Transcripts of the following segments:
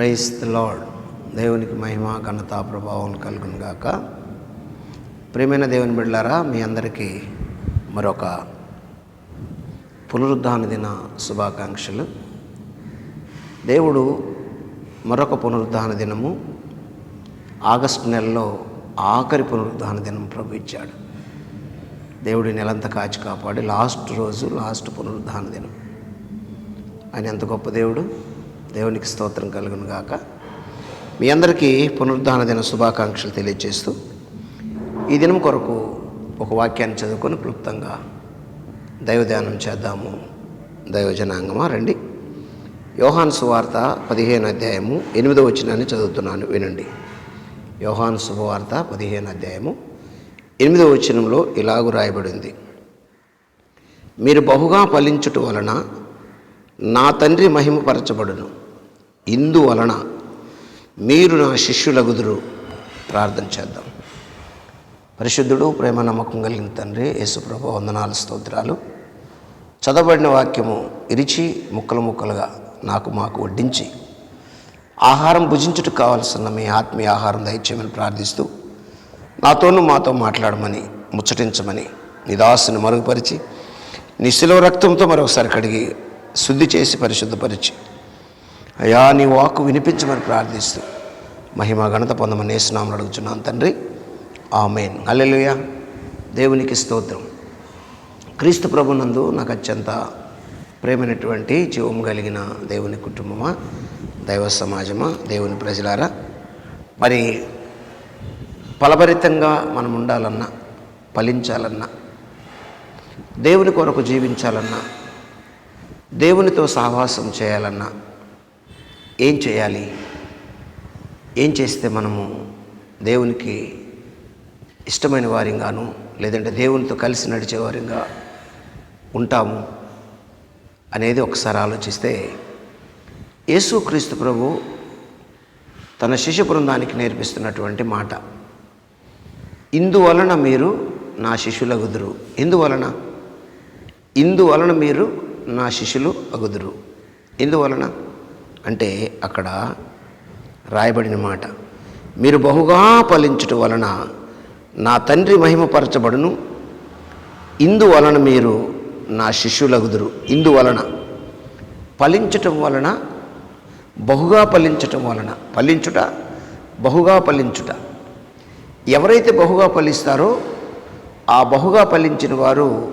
Price the lord దేవునికి మహిమ ఘనత ప్రభావం కలుగును గాక. ప్రేమైన దేవుని బిడ్డలారా మీ అందరికీ మరొక పునరుద్ధాన దిన శుభాకాంక్షలు. దేవుడు మరొక పునరుద్ధాన దినము ఆగస్టు నెలలో ఆఖరి పునరుద్ధాన దినం ప్రభు ఇచ్చాడు. దేవుడి నెలంతా కాచి కాపాడి లాస్ట్ రోజు లాస్ట్ పునరుద్ధాన దినం. ఆయన ఎంత గొప్ప దేవుడు. దేవునికి స్తోత్రం కలుగును గాక. మీ అందరికీ పునరుద్ధాన దిన శుభాకాంక్షలు తెలియజేస్తూ ఈ దినం కొరకు ఒక వాక్యాన్ని చదువుకొని క్లుప్తంగా దైవధ్యానం చేద్దాము. దైవజనాంగమా? రండి. యోహాన్ సువార్త పదిహేను అధ్యాయము ఎనిమిదో వచనాన్ని చదువుతున్నాను వినండి. యోహాన్ శుభవార్త పదిహేను అధ్యాయము ఎనిమిదో వచనంలో ఇలాగు రాయబడింది. మీరు బహుగా ఫలించుట వలన నా తండ్రి మహిమపరచబడును. ఇందువలన మీరు నా శిష్యులగుదురు. ప్రార్థన చేద్దాం. పరిశుద్ధుడు ప్రేమ నమ్మకం కలిగిన తండ్రి యేసుప్రభు వందనాలు స్తోత్రాలు. చదవబడిన వాక్యము ఇరిచి ముక్కలు ముక్కలుగా నాకు మాకు వడ్డించి ఆహారం భుజించుటకు కావలసిన మీ ఆత్మీయ ఆహారం దయచేయమని ప్రార్థిస్తూ నాతోనూ మాతో మాట్లాడమని ముచ్చటించమని నిదాసుని మరుగుపరిచి నీ శిలువ రక్తంతో మరొకసారి కడిగి శుద్ధి చేసి పరిశుద్ధపరిచి అయా నీ వాక్కు వినిపించమని ప్రార్థిస్తూ మహిమ ఘనత పొందమని వేసునామని అడుగుతున్నాను తండ్రి. ఆమెన్. అల్లెలుయ దేవునికి స్తోత్రం. క్రీస్తు ప్రభునందు నాకు అత్యంత ప్రేమైనటువంటి జీవం కలిగిన దేవుని కుటుంబమా దైవ సమాజమా దేవుని ప్రజలారా? మరి ఫలభరితంగా మనం ఉండాలన్నా ఫలించాలన్నా దేవుని కొరకు జీవించాలన్నా దేవునితో సహవాసం చేయాలన్నా ఏం చేయాలి? ఏం చేస్తే మనము దేవునికి ఇష్టమైన వారింగాను లేదంటే దేవునితో కలిసి నడిచేవారిగా ఉంటాము అనేది ఒకసారి ఆలోచిస్తే యేసుక్రీస్తు ప్రభు తన శిష్య బృందానికి నేర్పిస్తున్నటువంటి మాట. ఇందువలన మీరు నా శిష్యులు అగుదురు. ఇందువలన ఇందువలన మీరు నా శిష్యులు అగుదురు. ఇందువలన అంటే అక్కడ రాయబడిన మాట మీరు బహుగా ఫలించుట వలన నా తండ్రి మహిమపరచబడును. ఇందువలన మీరు నా శిష్యులగుదురు. ఇందువలన ఫలించటం వలన బహుగా ఫలించటం వలన. ఫలించుట బహుగా ఫలించుట. ఎవరైతే బహుగా ఫలిస్తారో ఆ బహుగా ఫలించిన వారు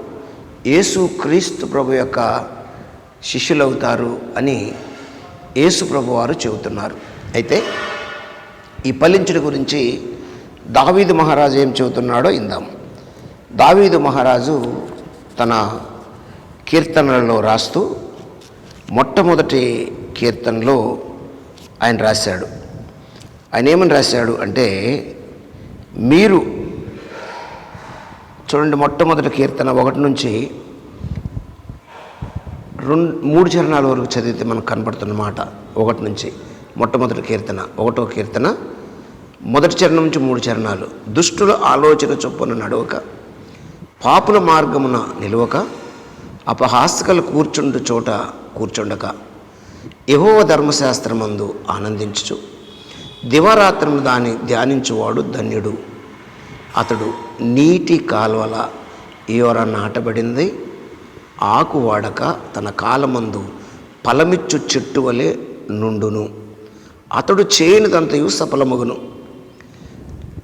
యేసు క్రీస్తు ప్రభు యొక్క శిష్యులవుతారు అని యేసు వారు చెబుతున్నారు. అయితే ఈ ఫలించుట గురించి దావీదు మహారాజు ఏం చెబుతున్నాడో ఇందాం దావీదు మహారాజు తన కీర్తనలలో రాస్తూ మొట్టమొదటి కీర్తనలో ఆయన రాశాడు. ఆయన ఏమని రాశాడు అంటే మీరు చూడండి మొట్టమొదటి కీర్తన ఒకటి నుంచి రెండు మూడు చరణాల వరకు చదివితే మనకు కనపడుతున్నమాట ఒకటి నుంచి మొట్టమొదటి కీర్తన ఒకటో కీర్తన మొదటి చరణం నుంచి మూడు చరణాలు. దుష్టుల ఆలోచన చొప్పున నడవక పాపుల మార్గమున నిలవక అపహాస్తకలు కూర్చుండు చోట కూర్చుండక యహోవ ధర్మశాస్త్రమందు ఆనందించుచు దివారాత్రము దాన్ని ధ్యానించువాడు ధన్యుడు. అతడు నీటి కాలువల ఈవర నాటబడింది. ఆకు వాడక తన కాలమందు ఫలమిచ్చు చెట్టు వలె నుండును. అతడు చేయనిదంతయు సఫలమగును.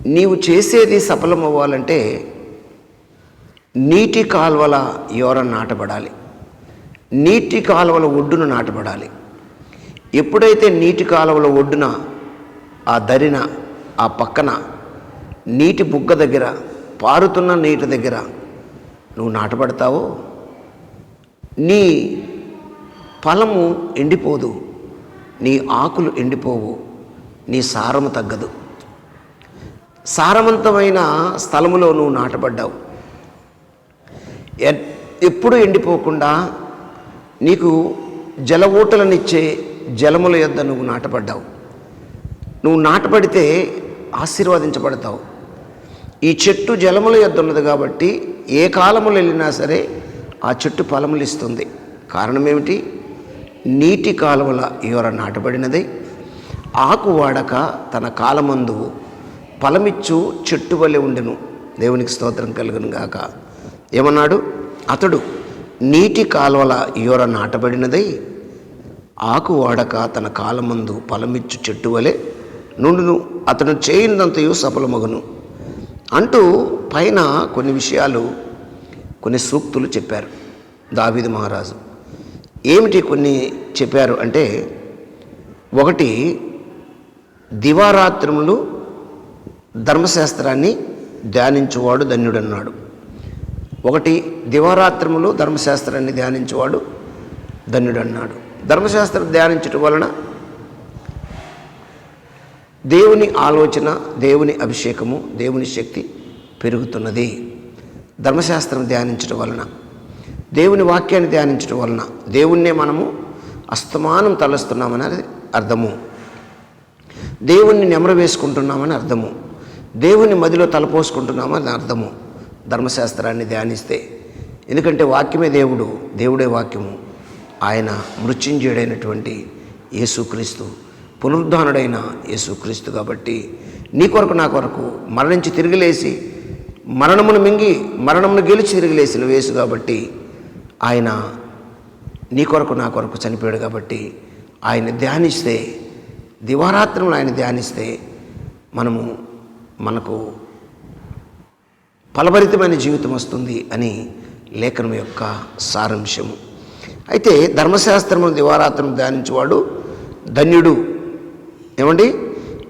నీవు చేసేది సఫలమవ్వాలంటే నీటి కాలువల యోర నాటబడాలి. నీటి కాలువల ఒడ్డున నాటబడాలి. ఎప్పుడైతే నీటి కాలువల ఒడ్డున ఆ దరిన ఆ పక్కన నీటి బుగ్గ దగ్గర పారుతున్న నీటి దగ్గర నువ్వు నాటబడతావో నీ ఫలము ఎండిపోదు నీ ఆకులు ఎండిపోవు నీ సారము తగ్గదు. సారవంతమైన స్థలములో నువ్వు నాటబడ్డావు. ఎ- ఎప్పుడు ఎండిపోకుండా నీకు జల ఊటలనిచ్చే జలముల యొద్ద నువ్వు నాటబడ్డావు. నువ్వు నాటబడితే ఆశీర్వదించబడతావు. ఈ చెట్టు జలముల యొద్ద ఉన్నది కాబట్టి ఏ కాలములు వెళ్ళినా సరే ఆ చెట్టు ఫలములు ఇస్తుంది కారణం ఏమిటి నీటి కాలువల ఎవర నాటబడినది. ఆకు వాడక తన కాలమందు ఫలమిచ్చు చెట్టు వలె ఉండెను. దేవునికి స్తోత్రం కలుగును గాక. ఏమన్నాడు? అతడు నీటి కాలువల యోర నాటబడినదై. ఆకు వాడక తన కాలమందు ఫలమిచ్చు చెట్టు వలె నుండును. అతను చేయినంతయు సఫలమగును. అంటూ పైన కొన్ని విషయాలు కొన్ని సూక్తులు చెప్పారు దావీదు మహారాజు. ఏమిటి కొన్ని చెప్పారు అంటే ఒకటి దివారాత్రములు ధర్మశాస్త్రాన్ని ధ్యానించువాడు ధన్యుడన్నాడు. ఒకటి దివారాత్రములు ధర్మశాస్త్రాన్ని ధ్యానించువాడు ధన్యుడన్నాడు. ధర్మశాస్త్రం ధ్యానించటం వలన దేవుని ఆలోచన దేవుని అభిషేకము దేవుని శక్తి పెరుగుతున్నది. ధర్మశాస్త్రం ధ్యానించడం వలన దేవుని వాక్యాన్ని ధ్యానించడం వలన దేవుణ్ణే మనము అస్తమానం తలస్తున్నామని అర్థము. దేవుణ్ణి నెమర వేసుకుంటున్నామని అర్థము. దేవుని మదిలో తలపోసుకుంటున్నామని అర్థము. ధర్మశాస్త్రాన్ని ధ్యానిస్తే ఎందుకంటే వాక్యమే దేవుడు దేవుడే వాక్యము. ఆయన మృత్యుంజయుడైనటువంటి యేసుక్రీస్తు పునరుద్ధానుడైన యేసుక్రీస్తు కాబట్టి నీ కొరకు నా కొరకు మరణించి తిరిగిలేసి మరణమును మింగి మరణమును గెలిచి తిరిగి లేచిన వేసు కాబట్టి ఆయన నీ కొరకు నా కొరకు చనిపోయాడు కాబట్టి ఆయన ధ్యానిస్తే దివారాత్రములు ఆయన ధ్యానిస్తే మనము మనకు ఫలభరితమైన జీవితం వస్తుంది అని లేఖనం యొక్క సారాంశము. అయితే ధర్మశాస్త్రము దివారాత్రం ధ్యానించేవాడు ధన్యుడు. ఏమండి?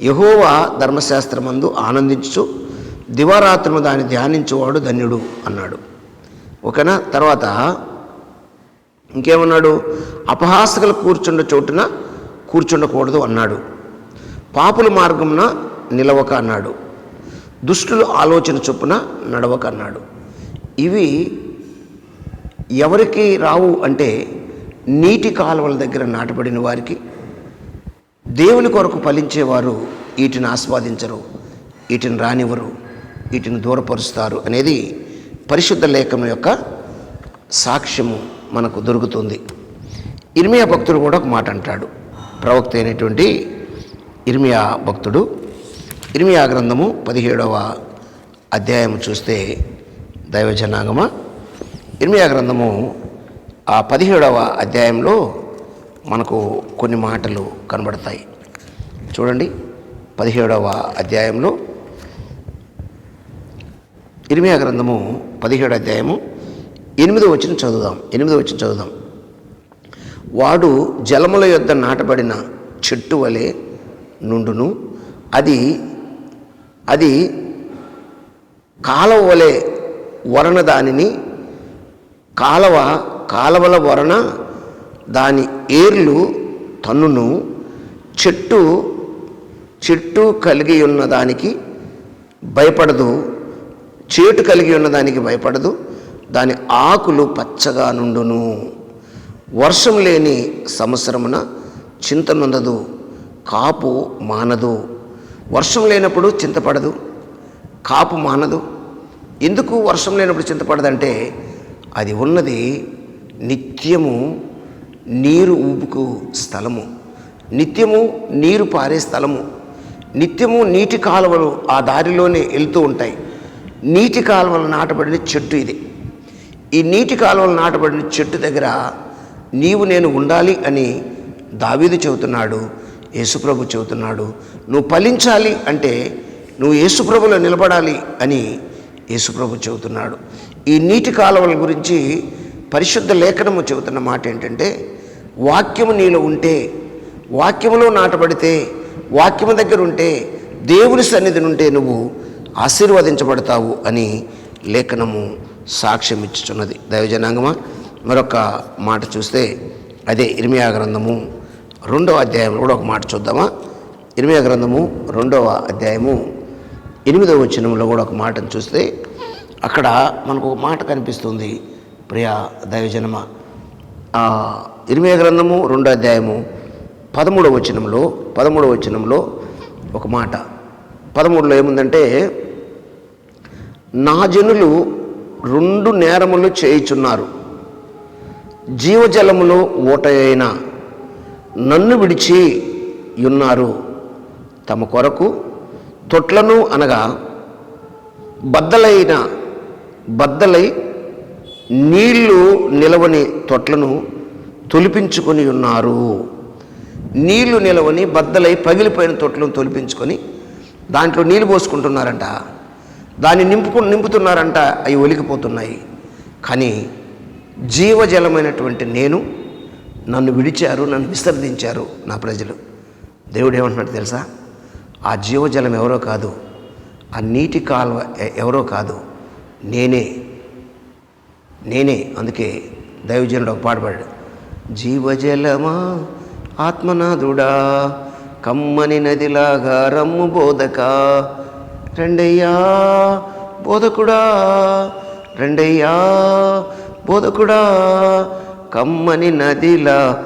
యహోవా ధర్మశాస్త్రమందు ఆనందించు దివారాత్రులు దాన్ని ధ్యానించేవాడు ధన్యుడు అన్నాడు. ఓకేనా? తర్వాత ఇంకేమన్నాడు? అపహాసకులు కూర్చుండ చోటున కూర్చుండకూడదు అన్నాడు. పాపుల మార్గంన నిలవక అన్నాడు. దుష్టులు ఆలోచన చొప్పున నడవక అన్నాడు. ఇవి ఎవరికి రావు అంటే నీటి కాలువల దగ్గర నాటబడిన వారికి దేవుని కొరకు ఫలించేవారు వీటిని ఆస్వాదించరు వీటిని రానివ్వరు. వీటిని దూరపరుస్తారు అనేది పరిశుద్ధ లేఖనం యొక్క సాక్ష్యము మనకు దొరుకుతుంది. ఇర్మియా భక్తుడు కూడా ఒక మాట అంటాడు. ప్రవక్త అయినటువంటి ఇర్మియా భక్తుడు. ఇర్మియా గ్రంథము పదిహేడవ అధ్యాయం చూస్తే దైవజనాగమ. ఇర్మియా గ్రంథము ఆ పదిహేడవ అధ్యాయంలో మనకు కొన్ని మాటలు కనబడతాయి. చూడండి పదిహేడవ అధ్యాయంలో ఇరిమియా గ్రంథము పదిహేడు అధ్యాయము ఎనిమిదో వచ్చిన చదువుదాం. ఎనిమిదో వచ్చిన చదువుదాం. వాడు జలముల యొద్ద నాటబడిన చెట్టు వలె నుండును. అది అది కాలవ వలె వరణ దానిని కాలవ కాలవల వరణ దాని ఏర్లు తన్నును. చెట్టు చెట్టు కలిగి ఉన్న దానికి భయపడదు. చేటు కలిగి ఉన్న దానికి భయపడదు. దాని ఆకులు పచ్చగా నుండును. వర్షం లేని సంవత్సరమున చింత నొందదు కాపు మానదు. వర్షం లేనప్పుడు చింతపడదు కాపు మానదు. ఎందుకు వర్షం లేనప్పుడు చింతపడదంటే అది ఉన్నది నిత్యము నీరు ఊపుకు స్థలము. నిత్యము నీరు పారే స్థలము. నిత్యము నీటి కాలువలు ఆ దారిలోనే వెళ్తూ ఉంటాయి. నీటి కాలువలు నాటబడిన చెట్టు ఇది. ఈ నీటి కాలువలు నాటబడిన చెట్టు దగ్గర నీవు నేను ఉండాలి అని దావీదు చెబుతున్నాడు యేసుప్రభు చెబుతున్నాడు నువ్వు ఫలించాలి అంటే నువ్వు యేసుప్రభులో నిలబడాలి అని యేసుప్రభు చెబుతున్నాడు. ఈ నీటి కాలువల గురించి పరిశుద్ధ లేఖనము చెబుతున్న మాట ఏంటంటే వాక్యము నీలో ఉంటే వాక్యములో నాటబడితే వాక్యము దగ్గర ఉంటే దేవుని సన్నిధిని ఉంటే నువ్వు ఆశీర్వదించబడతావు అని లేఖనము సాక్ష్యం ఇచ్చుచున్నది దైవజనాంగమా? మరొక మాట చూస్తే అదే ఇర్మియా గ్రంథము రెండవ అధ్యాయంలో కూడా ఒక మాట చూద్దామా? ఇర్మియా గ్రంథము రెండవ అధ్యాయము ఎనిమిదవ వచనంలో కూడా ఒక మాటను చూస్తే అక్కడ మనకు ఒక మాట కనిపిస్తుంది. ప్రియా దైవజనమ ఆ గ్రంథము రెండో అధ్యాయము పదమూడవ వచనంలో పదమూడవ వచనంలో ఒక మాట. పదమూడులో ఏముందంటే నా జనులు రెండు నేరములు చేయుచున్నారు. జీవజలములో ఓట అయిన నన్ను విడిచి ఉన్నారు తమ కొరకు తొట్లను అనగా బద్దలైన బద్దలై నీళ్ళు నిలవని తొట్లను తొలిపించుకొని ఉన్నారు. నీళ్ళు నిలవని బద్దలై పగిలిపోయిన తొట్లను తొలిపించుకొని దాంట్లో నీళ్ళు పోసుకుంటున్నారంట. దాన్ని నింపుకు నింపుతున్నారంట అవి ఒలికిపోతున్నాయి కానీ జీవజలమైనటువంటి నేను నన్ను విడిచారు నన్ను విసర్జించారు నా ప్రజలు. దేవుడు ఏమంటున్నాడు తెలుసా? ఆ జీవజలం ఎవరో కాదు ఆ నీటి కాలువ ఎ- ఎవరో కాదు నేనే. నేనే. అందుకే దైవజనుడు ఒక పాట జీవజలమా ఆత్మనాథుడా? కమ్మని నదిలాగా రమ్ము బోధక. రెండయ్యా బోధకుడా రెండయ్యా బోధకుడా కమ్మని నదిలా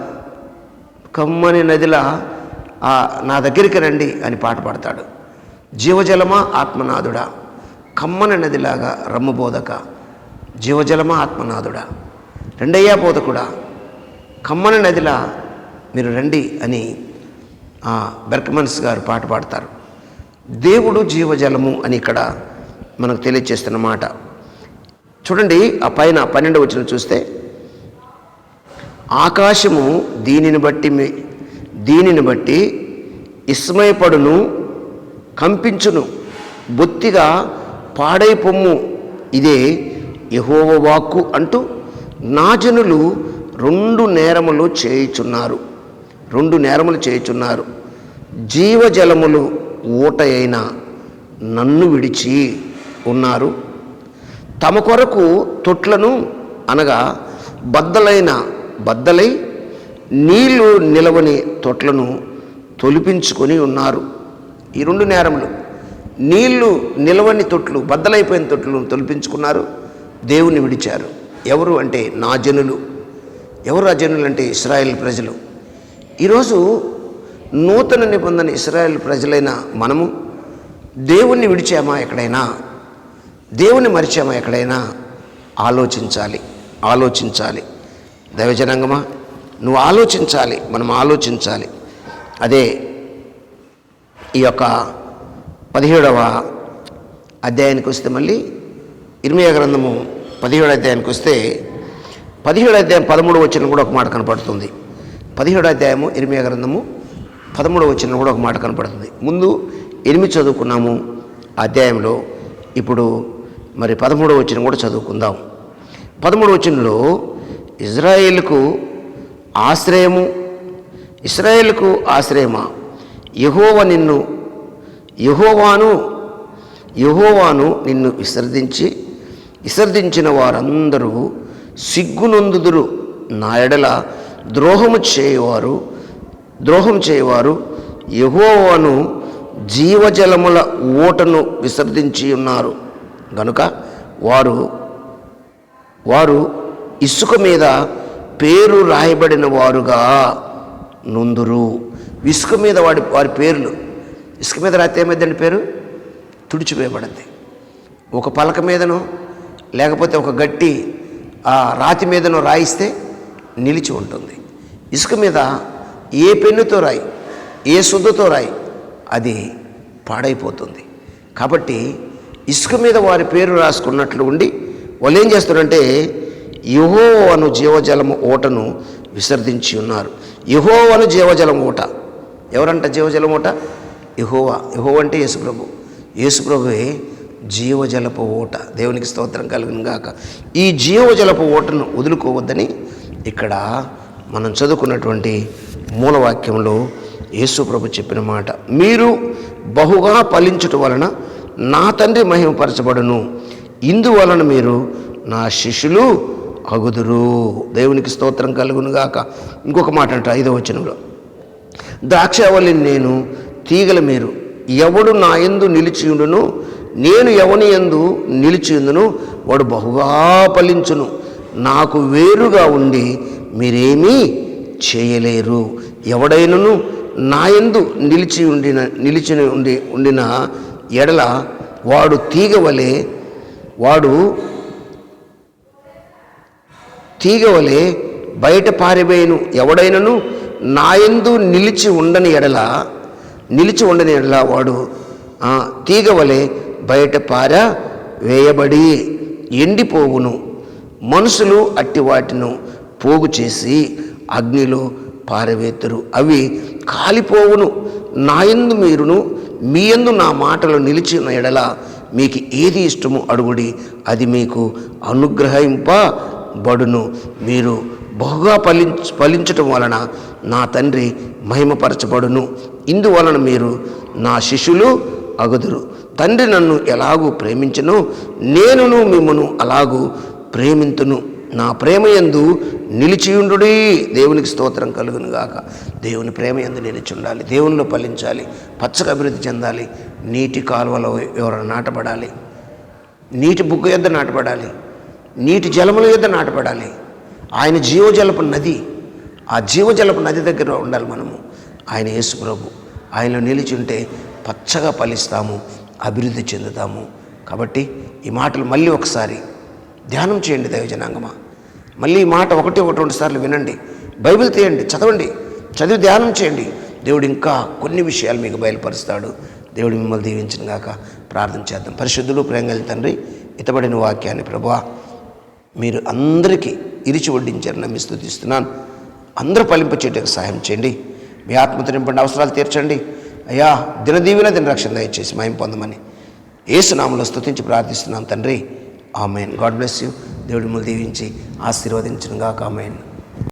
కమ్మని నదిలా ఆ, నా దగ్గరికి రండి అని పాట పాడతాడు. జీవజలమా ఆత్మనాథుడా కమ్మని నదిలాగా రమ్ము బోధక. జీవజలమా ఆత్మనాథుడా రెండయ్యా బోధకుడా కమ్మని నదిలా మీరు రండి అని బెర్కమన్స్ గారు పాట పాడతారు. దేవుడు జీవజలము అని ఇక్కడ మనకు తెలియచేస్తున్న మాట. చూడండి ఆ పైన పన్నెండు వచ్చిన చూస్తే ఆకాశము దీనిని బట్టి మీ- దీనిని బట్టి ఇస్మయపడును కంపించును బొత్తిగా పాడై పొమ్ము ఇదే యహోవ వాక్కు అంటూ నా జనులు రెండు నేరములు చేయుచున్నారు. రెండు నేరములు చేయుచున్నారు. జీవజలములు ఊట అయిన నన్ను విడిచి ఉన్నారు. తమ కొరకు తొట్లను అనగా బద్దలైన బద్దలై నీళ్ళు నిలవని తొట్లను తొలిపించుకొని ఉన్నారు. ఈ రెండు నేరములు నీళ్ళు నిలవని తొట్లు బద్దలైపోయిన తొట్లను తొలిపించుకున్నారు. దేవుని విడిచారు. ఎవరు అంటే నా జనులు. ఎవరు ఆ జనులు అంటే ఇస్రాయేల్ ప్రజలు? ఈరోజు నూతన నిబంధన ఇస్రాయల్ ప్రజలైన మనము దేవుణ్ణి విడిచామా ఎక్కడైనా? దేవుణ్ణి మరిచామా ఎక్కడైనా? ఆలోచించాలి ఆలోచించాలి. దైవజనంగమా నువ్వు ఆలోచించాలి మనం ఆలోచించాలి. అదే ఈ యొక్క పదిహేడవ అధ్యాయానికి వస్తే మళ్ళీ ఇర్మియా గ్రంథము పదిహేడు అధ్యాయానికి వస్తే పదిహేడు అధ్యాయం పదమూడు వచ్చిన కూడా ఒక మాట కనపడుతుంది. పదిహేడు అధ్యాయము ఇర్మియా గ్రంథము పదమూడు వచ్చిన కూడా ఒక మాట కనపడుతుంది. ముందు ఎనిమిది చదువుకున్నాము అధ్యాయంలో ఇప్పుడు మరి పదమూడవ వచ్చిన కూడా చదువుకుందాం. పదమూడు వచనంలో ఇజ్రాయేల్కు ఆశ్రయము ఇస్రాయేల్కు ఆశ్రయమా? యహోవ నిన్ను యహోవాను యహోవాను నిన్ను విసర్జించి విసర్జించిన వారందరూ సిగ్గునొందుదురు. నా ఎడల ద్రోహము చేయవారు ద్రోహం చేయవారు. యహోవాను జీవజలముల ఓటను విసర్జించి ఉన్నారు. గనుక వారు వారు ఇసుక మీద పేరు రాయబడిన వారుగా నుందురు. ఇసుక మీద వాడి వారి పేర్లు. ఇసుక మీద రాస్తే ఏమైందండి పేరు? తుడిచివేయబడింది. ఒక పలక మీదనో లేకపోతే ఒక గట్టి ఆ రాతి మీదనో రాయిస్తే నిలిచి ఉంటుంది. ఇసుక మీద ఏ పెన్నుతో రాయి ఏ శుద్ధతో రాయి అది పాడైపోతుంది. కాబట్టి ఇసుక మీద వారి పేరు రాసుకున్నట్లు ఉండి వాళ్ళు ఏం చేస్తారంటే యహోవను జీవజలము ఓటను విసర్జించి ఉన్నారు. యహోవను జీవజలం ఓట. ఎవరంట జీవజలం ఓట? యహోవా. యహోవ అంటే యేసుప్రభు. యేసుప్రభువే జీవజలపు ఓట. దేవునికి స్తోత్రం కలిగిన గాక. ఈ జీవజలపు ఓటను వదులుకోవద్దని ఇక్కడ మనం చదువుకున్నటువంటి మూలవాక్యంలో యేసుప్రభు చెప్పిన మాట మీరు బహుగా ఫలించుట వలన నా తండ్రి మహిమపరచబడును. ఇందువలన మీరు నా శిష్యులు అగుదురు. దేవునికి స్తోత్రం కలుగును గాక. ఇంకొక మాట అంట ఐదో వచనంలో ద్రాక్షవల్లిని నేను తీగల మీరు ఎవడు నా ఎందు నిలిచియుండును నేను ఎవని ఎందు నిలిచియుందును వాడు బహుగా ఫలించును. నాకు వేరుగా ఉండి మీరేమీ చేయలేరు. ఎవడైనను నాయందు నిలిచి ఉండిన నిలిచి ఉండి ఉండిన ఎడల వాడు తీగ వలె వాడు తీగవలే బయట పారిపోయిను. ఎవడైనను నాయందు నిలిచి ఉండని ఎడల నిలిచి ఉండని ఎడల వాడు తీగవలే తీగ వలె బయట పార వేయబడి ఎండిపోవును. మనుషులు అట్టి వాటిను పోగు చేసి అగ్నిలో పారవేతురు. అవి కాలిపోవును. నాయందు మీరును మీ యందు నా మాటలు నిలిచిన ఎడల మీకు ఏది ఇష్టమో అడుగుడి. అది మీకు అనుగ్రహింపబడును మీరు బహుగా ఫలించ ఫలించటం వలన నా తండ్రి మహిమపరచబడును. ఇందువలన మీరు నా శిష్యులు అగుదురు. తండ్రి నన్ను ఎలాగూ ప్రేమించను నేనును మిమ్మను అలాగూ ప్రేమింతును. నా ప్రేమ యందు నిలిచియుండుడి. దేవునికి స్తోత్రం కలుగునుగాక. దేవుని ప్రేమ యందు నిలిచి ఉండాలి దేవునిలో ఫలించాలి. పచ్చగా అభివృద్ధి చెందాలి. నీటి కాలువలో ఎవరైనా నాటపడాలి నీటి బుగ్గ యొద్ద నాటపడాలి నీటి జలముల యొద్ద నాటపడాలి ఆయన జీవజలపు నది. ఆ జీవజలపు నది దగ్గర ఉండాలి మనము. ఆయన యేసుప్రభు ఆయనలో నిలిచి ఉంటే పచ్చగా ఫలిస్తాము. అభివృద్ధి చెందుతాము. కాబట్టి ఈ మాటలు మళ్ళీ ఒకసారి ధ్యానం చేయండి దైవజనాంగమా. మళ్ళీ ఈ మాట ఒకటి ఒకటి రెండు సార్లు వినండి. బైబిల్ తీయండి చదవండి. చదివి ధ్యానం చేయండి. దేవుడు ఇంకా కొన్ని విషయాలు మీకు బయలుపరుస్తాడు. దేవుడు మిమ్మల్ని దీవించిన గాక ప్రార్థన చేద్దాం. పరిశుద్ధుడు ప్రేంగలి తండ్రి ఇతబడిన వాక్యాన్ని ప్రభా మీరు అందరికీ ఇరిచి వడ్డించారు నమ్మి స్థుతిస్తున్నాను. అందరూ ఫలింపచేయటకు సహాయం చేయండి. మీ ఆత్మతో నింపండి అవసరాలు తీర్చండి. అయ్యా దినదీవిన దిన రక్షణ దయచేసి మయం పొందమని ఏసునామలో స్థుతించి ప్రార్థిస్తున్నాను తండ్రి. ఆమెన్. God bless you. దేవుడి ముందు దీవించి ఆశీర్వదించిన గాక ఆమెన్.